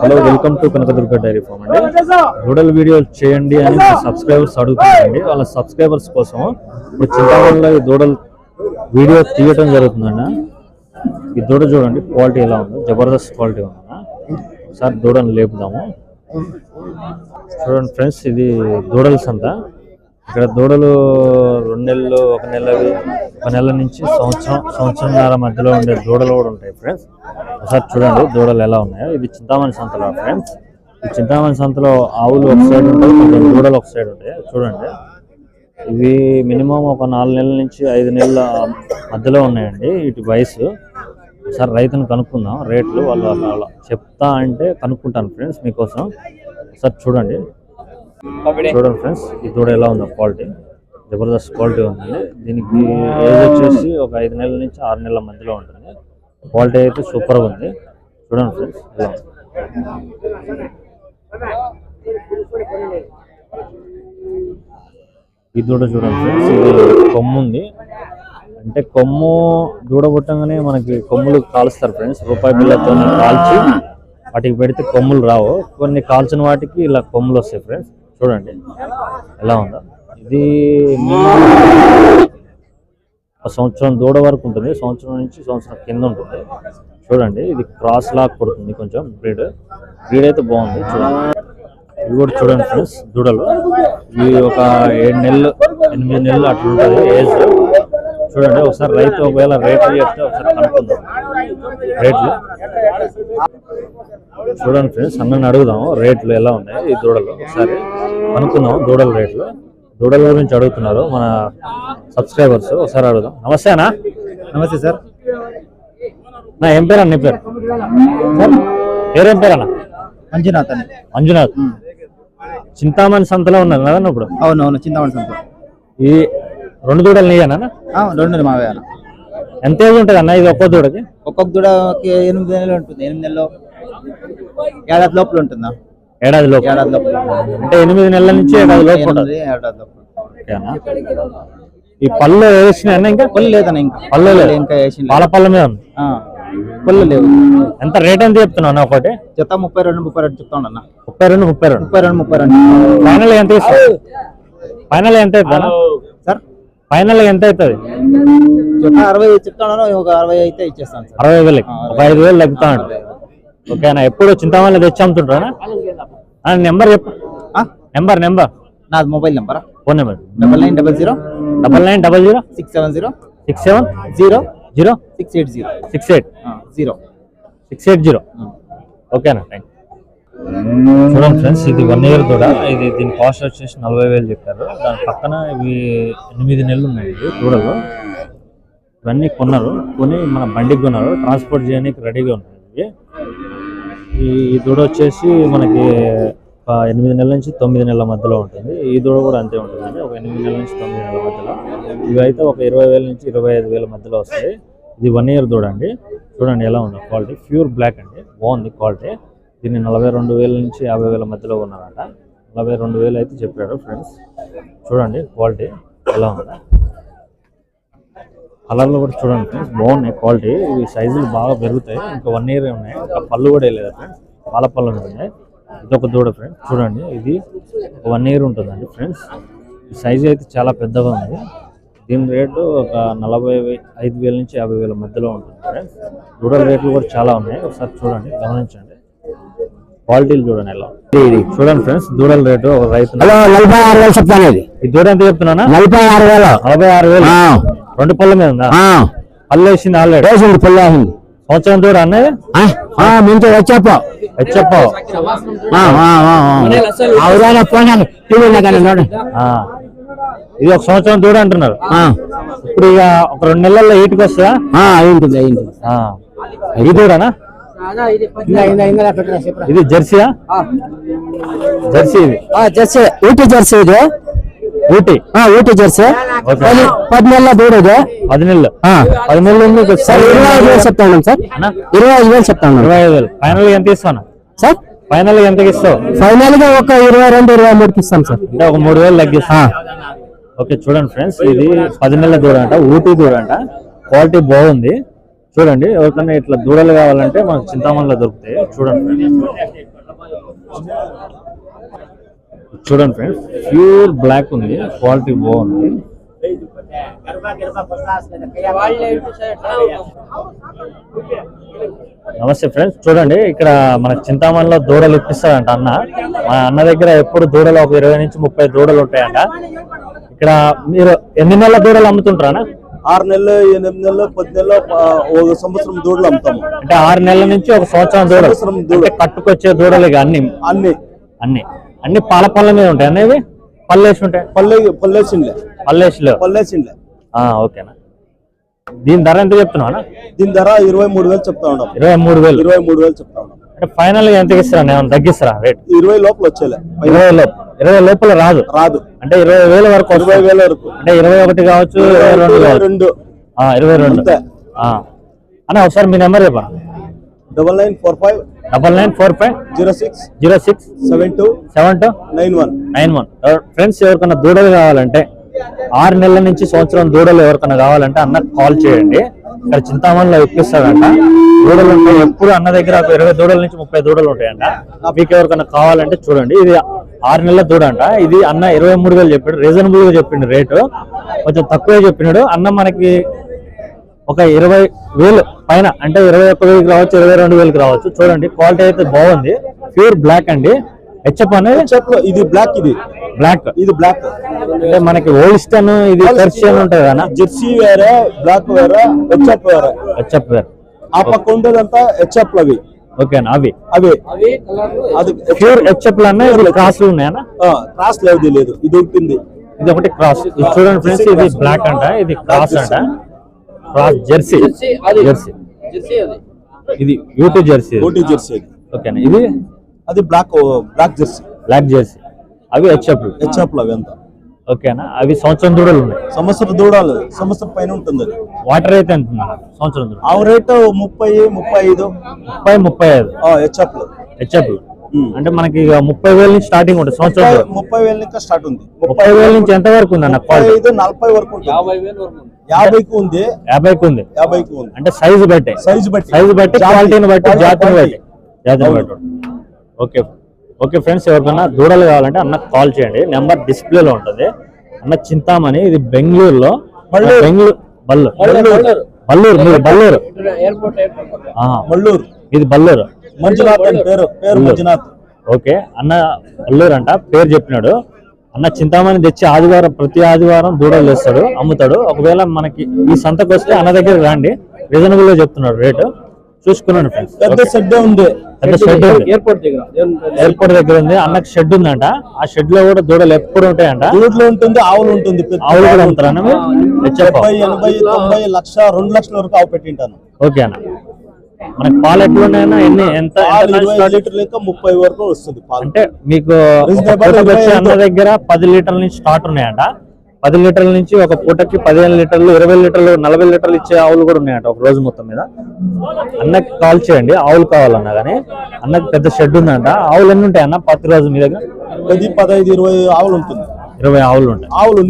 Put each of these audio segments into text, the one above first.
Hello welcome to Kanakadurga dairy farm అండి. దూడల వీడియోలు చేయండి అని సబ్స్క్రైబర్స్ అడుగుతున్నారండి. వాళ్ళ సబ్స్క్రైబర్స్ కోసం ఇప్పుడు చింతవల్ల ఈ దూడలు వీడియో తీయటం జరుగుతుందండి ఈ దూడ చూడండి క్వాలిటీ ఎలా ఉందో. జబర్దస్త్ క్వాలిటీ ఉందన్న. సార్ దూడను లేపుదాము. చూడండి ఫ్రెండ్స్ ఇది దూడల్స్ అంతా ఇక్కడ దూడలు రెండు నెలలు ఒక నెలవి ఒక నెల నుంచి సంవత్సరం సంవత్సరంన్నర మధ్యలో ఉండే దూడలు కూడా ఉంటాయి ఫ్రెండ్స్ ఒకసారి చూడండి దూడలు ఎలా ఉన్నాయో. ఇది చింతామణి సంతలో ఫ్రెండ్స్ ఈ చింతామణి సంతలో ఆవులు ఒక సైడ్ ఉంటాయి కొంచెం దూడలు ఒక సైడ్ ఉంటాయి. చూడండి. ఇవి మినిమం ఒక నాలుగు నెలల నుంచి ఐదు నెలల మధ్యలో ఉన్నాయండి ఇటు వయసు. ఒకసారి రైతును కనుక్కుందాం రేట్లు వాళ్ళు అలా చెప్తా అంటే కనుక్కుంటాను ఫ్రెండ్స్ మీకోసం. ఒకసారి చూడండి. చూడండి ఫ్రెండ్స్ ఈ దూడ ఎలా ఉందో క్వాలిటీ. జబర్దస్త్ క్వాలిటీ ఉంటుంది. దీనికి ఏజ్ వచ్చేసి ఒక ఐదు నెలల నుంచి ఆరు నెలల మధ్యలో ఉంటుంది. క్వాలిటీ అయితే సూపర్గా ఉంది. చూడండి ఫ్రెండ్స్ ఎలా ఉంది. ఈ దూడ చూడండి ఫ్రెండ్స్ ఇది కొమ్ము ఉంది. అంటే కొమ్ము దూడ పుట్టంగానే మనకి కొమ్ములు కాలుస్తారు ఫ్రెండ్స్. రూపాయి బిళ్ళతో కాల్చి వాటికి పెడితే కొమ్ములు రావు. కొన్ని కాల్చిన వాటికి ఇలా కొమ్ములు వస్తాయి ఫ్రెండ్స్. చూడండి. ఎలా ఉందో? ఇది సంవత్సరం దూడ వరకు ఉంటుంది. సంవత్సరం నుంచి సంవత్సరం కింద ఉంటుంది. చూడండి ఇది క్రాస్ లాక్ కొడుతుంది కొంచెం బ్రీడ్. బ్రీడ్ అయితే బాగుంది చూడండి. ఇవి కూడా చూడండి ఫ్రెండ్స్ దూడలు. ఇవి ఒక ఏడు నెలలు ఎనిమిది నెలలు అట్లా ఉంటుంది ఏజ్. చూడండి ఒకసారి రైతు ఒకవేళ రేట్లు చెప్తే ఒకసారి కనుక్కుందాం. రేట్లు. చూడండి ఫ్రెండ్స్ అన్నని అడుగుదాం రేట్లు ఎలా ఉన్నాయి ఈ దూడలు. ఒకసారి కనుక్కుందాం దూడల రేట్లు. దూడల గురించి అడుగుతున్నారు మన సబ్స్క్రైబర్స్. ఒకసారి అడుగుదాం. నమస్తే అన్న. నమస్తే సార్. నా ఏం పేరు అన్న నీ పేరు? పేరేం పేరు అన్న? మంజునాథ్ అని మంజునాథ్. చింతామణి సంతలో ఉన్నారు కదా ఇప్పుడు? అవును అవును చింతమణి సంత. ఈ రెండు దూడలు నీయనా? రెండు మావే అన్న ఎంత ఏజ్ ఉంటుంది అన్న ఇది ఒక్కో దూడకి? ఒక్కొక్క దూడకి ఎనిమిది నెలలు ఉంటుంది. ఎనిమిది నెలలు ఏడాది లోపల ఉంటుందా? ఏడాది లోపు ఏడాది లోపల అంటే ఎనిమిది నెలల నుంచి ఏడాది లోపు ఉంటుంది. ఏడాది లోపల ఓకేనా? ఈ పళ్ళు అన్న ఇంకా? పళ్ళు లేదన్న ఇంకా. పళ్ళు లేదు. ఇంకా వేసిన పాల పళ్ళ మీద ఉంది. పళ్ళు లేవు. ఎంత రేట్ ఎంత చెప్తున్నావు అన్న ఒకటి? జత ముప్పై రెండు ముప్పై రెండు చెప్తా ఉండన్న ముప్పై రెండు ముప్పై రెండు. ముప్పై రెండు ముప్పై రెండు. ఫైనల్ ఎంత ఫైనల్ ఎంత అవుతుంది ఫైనల్ ఎంత అవుతుంది? అరవై చెప్తా ఉన్నాను ఒక అరవై అయితే ఇచ్చేస్తాను అరవై వేలకి. ఒక ఐదు వేలు తగ్గుతా ఉంటుంది ఓకేనా? ఎప్పుడు చింతామణి తెచ్చి అమ్ముతుంటారా నెంబర్ చెప్పు? Number number. నాది mobile number? Phone number. Double nine double zero. Double nine double zero. Six seven zero. Six seven. Zero. Zero. Six eight zero. Six eight. Zero. Six eight zero. ఓకేనా? Thank చూడండి friends ఇది one year కూడా ఇది దీని cost వచ్చేసి నలభై వేలు చెప్పారు. దాని పక్కన ఇవి ఎనిమిది నెలలు ఉన్నాయి ఇవి దూడలు ఇవన్నీ కొన్నారు. కొని మన బండికి కొన్నారు. ట్రాన్స్పోర్ట్ చేయడానికి రెడీగా ఉన్నాయి ఇవి. ఈ దూడ వచ్చేసి మనకి ఎనిమిది నెలల నుంచి తొమ్మిది నెలల మధ్యలో ఉంటుంది. ఈ దూడ కూడా అంతే ఉంటుందండి ఒక ఎనిమిది నెలల నుంచి తొమ్మిది నెలల మధ్యలో. ఇవి అయితే ఒక ఇరవై వేల నుంచి ఇరవై ఐదు వేల మధ్యలో వస్తాయి. ఇది వన్ ఇయర్ దూడ అండి. చూడండి ఎలా ఉందో క్వాలిటీ. ప్యూర్ బ్లాక్ అండి. బాగుంది క్వాలిటీ. దీన్ని నలభై రెండు వేల నుంచి యాభై వేల మధ్యలో ఉన్నారట. నలభై రెండు వేలు అయితే చెప్పారు ఫ్రెండ్స్. చూడండి క్వాలిటీ ఎలా ఉందా. కలర్లు కూడా చూడండి ఫ్రెండ్స్ బాగున్నాయి క్వాలిటీ. ఇవి సైజులు బాగా పెరుగుతాయి. ఇంకా వన్ ఇయర్ ఉన్నాయి. ఇంకా పళ్ళు కూడా వేయలేదు ఫ్రెండ్స్. పాల పళ్ళు ఉన్నాయి ఇదొక ఒక దూడ ఫ్రెండ్స్. చూడండి ఇది వన్ ఇయర్ ఉంటుందండి ఫ్రెండ్స్. ఈ సైజు అయితే చాలా పెద్దగా ఉంది. దీని రేటు ఒక నలభై ఐదు వేల నుంచి యాభై వేల మధ్యలో ఉంటుంది ఫ్రెండ్స్. దూడల రేట్లు కూడా చాలా ఉన్నాయి. ఒకసారి చూడండి గమనించండి. క్వాలిటీలు చూడండి ఎలా ఉంది. చూడండి ఫ్రెండ్స్ దూడల రేటు ఒక రైతు నలభై ఆరు వేలు చెప్తాను ఇది. ఈ దూడ ఎంత చెప్తున్నానా? నలభై ఆరు వేలు. నలభై ఆరు వేలు. రెండు పళ్ళ మీద ఉందా? పళ్ళు వేసింది ఆల్రెడీ. వేసింది పుల్లేసింది సంవత్సరం దూడ అన్నది? మించి వచ్చాపో హెచ్ఎఫ్. అవునా పోయినాను. టీవీలో కానీ చూడండి. ఇది ఒక సంవత్సరం దూడ అంటున్నారు. ఇప్పుడు ఇక ఒక రెండు నెలల్లో ఈటికి వస్తుందా? ఆ, అయింది అయింది. ఆ. ఈ దూడనా? ఇది జెర్సీయా? జెర్సీ ఇది? జెర్సీ. ఊటీ జెర్సీ ఇది. ఊటీ? ఆ, ఊటీ జెర్సీ. పది నెలల దూడ ఇది. పది నెలలు? ఇరవై ఐదు వేలు చెప్తా ఉన్నాం సార్? ఇరవై ఐదు వేలు చెప్తా ఉన్నాం ఇరవై ఐదు వేలు. ఫైనల్ ఎంత ఇస్తాను సార్? ఫైనల్ ఎంత ఇస్తావు? ఫైనల్గా ఒక ఇరవై రెండు ఇరవై మూడుకి ఇస్తాం సార్. అంటే ఒక మూడు వేలు తగ్గిస్తా. ఓకే చూడండి ఫ్రెండ్స్ ఇది పది నెలల దూడ అంట ఊటీ దూడ అంట. క్వాలిటీ బాగుంది. చూడండి ఎవరికైనా ఇట్లా దూడలు కావాలంటే మనకు చింతామణిలో దొరుకుతాయి. చూడండి చూడండి ఫ్రెండ్స్ ప్యూర్ బ్లాక్ ఉంది క్వాలిటీ బాగుంది. నమస్తే ఫ్రెండ్స్ చూడండి ఇక్కడ మనకు చింతామణిలో దూడలు ఇప్పిస్తారంట అన్న. మా అన్న దగ్గర ఎప్పుడు దూడలు ఒక ఇరవై నుంచి ముప్పై దూడలు ఉంటాయంట. ఇక్కడ మీరు ఎన్ని నెలల దూడలు అమ్ముతుంటారా ఆరు నెలలు ఎనిమిది నెలలు పది నెలలు ఒక సంవత్సరం దూడలు అమ్ముతాము. అంటే ఆరు నెలల నుంచి ఒక సంవత్సరం దూడలు. సంవత్సరం దూడ. కట్టుకొచ్చే దూడలు ఇక అన్ని. అన్ని. అన్ని. అన్ని పాల పళ్ళ మీద ఉంటాయి అనేవి పల్లేసి ఉంటాయి? పల్లె పల్లెసిండ్లే పల్లేసి లేవు పల్లెసిండ్లే ఆ, ఓకేనా. దీని ధర ఎంత చెప్తున్నావు దీని ధర ఇరవై మూడు వేలు చెప్తా ఉన్నాం. ఇరవై మూడు వేలు. ఇరవై మూడు వేలు చెప్తా ఉన్నాం. అంటే ఫైనల్గా ఎంత ఇస్తారా? నేను తగ్గిస్తారా రేట్? ఇరవై లోపల వచ్చేలే. ఇరవై లోపు ఇరవై లోపల రాదు. రాదు. అంటే ఇరవై వేల వరకు ఇరవై. వేల వరకు. అంటే ఇరవై ఒకటి కావచ్చు ఇరవై రెండు రెండు. ఆ, ఇరవై రెండు. అన్న ఒకసారి మీ నెంబర్ చెప్పా double nine four five double nine four five zero six zero six seven two seven two nine one. Nine one. Friends ఎవరికైనా దూడలు కావాలంటే ఆరు నెలల నుంచి సంవత్సరం దూడలు ఎవరికైనా కావాలంటే అన్న కాల్ చేయండి. ఇక్కడ చింతామణిలో ఇప్పిస్తాడంట. దూడలు ఉంటాయి. ఎప్పుడు అన్న దగ్గర ఇరవై దూడల నుంచి ముప్పై దూడలు ఉంటాయంట. మీకు ఎవరికైనా కావాలంటే చూడండి. ఇది ఆరు నెలల దూడ అంట ఇది అన్న ఇరవై మూడు వేలు చెప్పాడు. రీజనబుల్గా చెప్పిండు రేటు. కొంచెం తక్కువే చెప్పినాడు. అన్న మనకి ఒక ఇరవై వేలు పైన అంటే ఇరవై ఒక్క వేలకు రావచ్చు ఇరవై రెండు వేలకు రావచ్చు. చూడండి క్వాలిటీ అయితే బాగుంది. ప్యూర్ బ్లాక్ అండి. హెచ్ఎప్ అనేది హెచ్ఎఫ్లో ఇది బ్లాక్ ఇది. బ్లాక్ ఇది బ్లాక్ అంటే మనకి ఓల్స్టన్ ఇది పర్షియన్ ఉంటది కదా జెర్సీ వేరే బ్లాక్ వేరే హెచ్ఎఫ్ వేరే. హెచ్ఎప్ వేర్. ఆ పక్క ఉండేదంతా హెచ్ఎఫ్ అవి ఓకేనా? అవి. అవి. అది ప్యూర్ హెచ్ఎప్ అన్న ఇది క్రాస్ ఉన్నాయన్న క్రాస్ లేదు లేదు. ఇది ఉంటుంది. ఇది ఒకటి క్రాస్. ఇది చూడండి ఫ్రెండ్స్ ఇది బ్లాక్ అంట ఇది క్రాస్ అంట. Cross jersey. జెర్సీ ఇది యూటీ జెర్సీ ఓటీ జెర్సీ. ఓకేనా? ఇది? అది black black jersey black jersey అవి హెచ్ఎప్ హెచ్ఎఫ్ అవి అంతా. ఓకేనా? అవి సంవత్సరం దూడలు ఉన్నాయి. సంవత్సరం దూడాలి సంవత్సరం పైన ఉంటుంది అది. వాటర్ అయితే ఎంత? సంవత్సరం ఆ రేటు ముప్పై ముప్పై ఐదు. ముప్పై ముప్పై ఐదు. హెచ్ఎఫ్ హెచ్ఎప్ అంటే మనకి ముప్పై వేల నుంచి స్టార్టింగ్ ఉంటుంది సంవత్సరం. ముప్పై వేల ఇంకా స్టార్ట్ ఉంది. ముప్పై వేల నుంచి ఎంత వరకు ఉంది అన్న ఐదు నలభై వరకు ఉంటుంది. యాభైకి ఉంది. యాభైకి ఉంది. యాభైకి ఉంది. అంటే సైజు బట్టే. సైజు బట్టి. సైజు బట్టి క్వాలిటీని బట్టి జాతిని బట్టి. జాతిని. బట్టి. ఓకే. ఓకే ఫ్రెండ్స్ ఎవరికైనా దూడలు కావాలంటే అన్న కాల్ చేయండి. నెంబర్ డిస్ప్లేలో ఉంటుంది. అన్న చింతామణి ఇది బెంగళూరులో. బెంగళూరు బల్లూరు బల్లూరు మీరు బల్లూరు మల్లూరు ఇది బల్లూరు మంజునాథ్ అని పేరు. పేరు మంజునాథ్. ఓకే. అన్న బల్లూరు అంట. పేరు చెప్పినాడు. అన్న చింతామణి తెచ్చి ఆదివారం ప్రతి ఆదివారం దూడలు తెస్తాడు అమ్ముతాడు. ఒకవేళ మనకి ఈ సంతకు వస్తే అన్న దగ్గర రండి. రీజనబుల్గా చెప్తున్నాడు రేటు. చూసుకున్నాను ఫ్రెండ్స్ పెద్ద షెడ్ ఉంది. పెద్ద షెడ్ ఉంది. ఎయిర్పోర్ట్ దగ్గర. ఉంది. అన్నకి షెడ్ ఉందంట. ఆ షెడ్లో కూడా దూడలు ఎప్పుడు ఉంటాయంట? దూడ్లు ఉంటుంది ఆవులు ఉంటుంది పెద్ద ఆవులు కూడా అమ్ముతారా డెబ్బై ఎనభై తొంభై లక్ష రెండు లక్షల వరకు ఆవు పెట్టింటాను. ఓకే అన్న. మనకి పాలు ఎట్లా ఉన్నాయన్నా ఎన్ని ఎంత? లీటర్లు ఇంకా ముప్పై వరకు వస్తుంది అంటే మీకు అన్న. దగ్గర పది లీటర్ల నుంచి స్టార్ట్ ఉన్నాయంట. పది లీటర్ల నుంచి ఒక పూటకి పదిహేను లీటర్లు ఇరవై లీటర్లు నలభై లీటర్లు ఇచ్చే ఆవులు కూడా ఉన్నాయంట ఒక రోజు మొత్తం మీద. అన్నకి కాల్ చేయండి ఆవులు కావాలన్నా కానీ. అన్నకి పెద్ద షెడ్ ఉందంట. ఆవులు ఎన్ని ఉంటాయి అన్న? ప్రతి రోజు మీ దగ్గర? పది పదహైదు ఇరవై ఆవులు ఉంటుంది. ఇరవై ఆవులు ఉంటాయి. ఆవులు.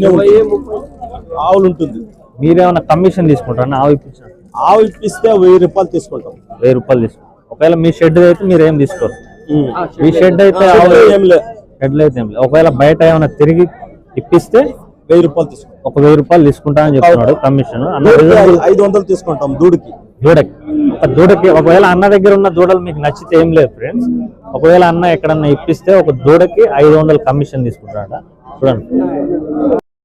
ఆవులు ఉంటుంది. మీరేమన్నా కమిషన్ తీసుకుంటారా ఆవు ఇప్పించిన ఆవు ఇప్పిస్తే వెయ్యి రూపాయలు తీసుకుంటాం. వెయ్యి రూపాయలు తీసుకుంటారు ఒకవేళ మీ షెడ్ అయితే మీరు ఏం తీసుకోరు. మీ షెడ్ అయితే షెడ్లు అయితే ఏం లేదు. ఒకవేళ బయట ఏమైనా తిరిగి ఇప్పిస్తే వెయ్యి రూపాయలు తీసుకుంటాం. ఒక వెయ్యి రూపాయలు తీసుకుంటానని చెప్తున్నాడు కమిషన్. ఐదు వందలు తీసుకుంటాం దూడికి. దూడకి. ఒక దూడకి ఒకవేళ అన్న దగ్గర ఉన్న దూడలు మీకు నచ్చితే ఏం లేదు ఫ్రెండ్స్ ఒకవేళ అన్న ఎక్కడన్నా ఇప్పిస్తే ఒక దూడకి ఐదు వందలు కమిషన్ తీసుకుంటాడట చూడండి.